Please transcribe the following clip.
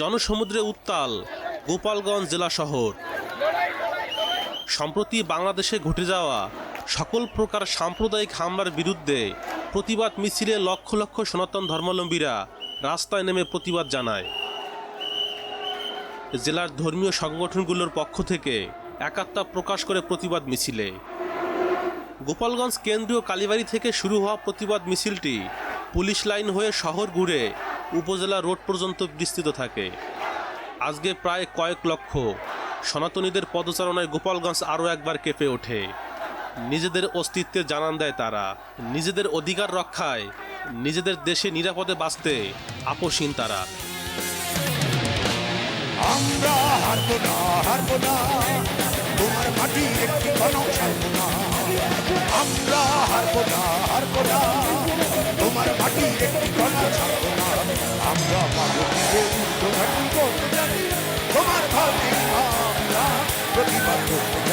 জনসমুদ্রে উত্তাল গোপালগঞ্জ জেলা শহর। সম্প্রতি বাংলাদেশে ঘটে যাওয়া সকল প্রকার সাম্প্রদায়িক হামলার বিরুদ্ধে প্রতিবাদ মিছিলে লক্ষ লক্ষ সনাতন ধর্মাবলম্বীরা রাস্তায় নেমে প্রতিবাদ জানায়। জেলার ধর্মীয় সংগঠনগুলোর পক্ষ থেকে একাত্মতা প্রকাশ করে প্রতিবাদ মিছিলে। গোপালগঞ্জ কেন্দ্রীয় কালীবাড়ি থেকে শুরু হওয়া প্রতিবাদ মিছিলটি পুলিশ লাইন হয়ে শহর ঘুরে উপজেলা রোড পর্যন্ত বিস্তৃত থাকে। আজকে প্রায় কয়েক লক্ষ সনাতনীদের পদচারণায় গোপালগঞ্জ আরও একবার কেঁপে ওঠে। নিজেদের অস্তিত্বের জানান দেয় তারা। নিজেদের অধিকার রক্ষায় নিজেদের দেশে নিরাপদে বাঁচতে আপোষহীন তারা। আমরা না না। তোমার একটি না। আমরা না না। জানি তোমার ভাবে আমরা প্রতিবাদ করতে